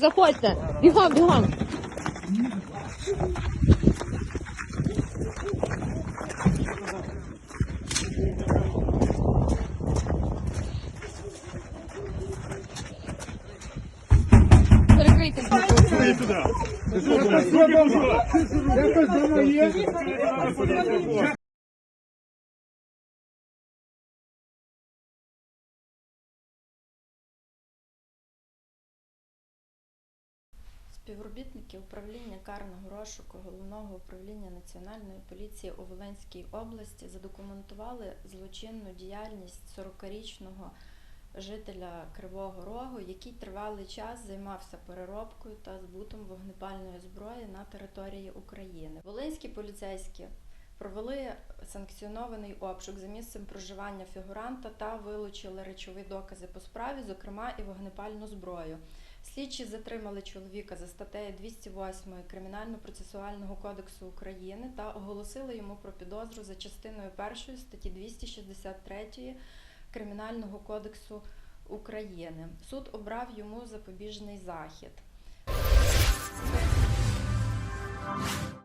заходьте. Бігом, бігом. Перекрийте. Якось воно є. Співробітники управління карного розшуку головного управління Національної поліції у Волинській області задокументували злочинну діяльність 40-річного жителя Кривого Рогу, який тривалий час займався переробкою та збутом вогнепальної зброї на території України. Волинські поліцейські провели санкціонований обшук за місцем проживання фігуранта та вилучили речові докази по справі, зокрема і вогнепальну зброю. Слідчі затримали чоловіка за статтею 208 Кримінально-процесуального кодексу України та оголосили йому про підозру за частиною 1 статті 263 Кримінального кодексу України. Суд обрав йому запобіжний захід.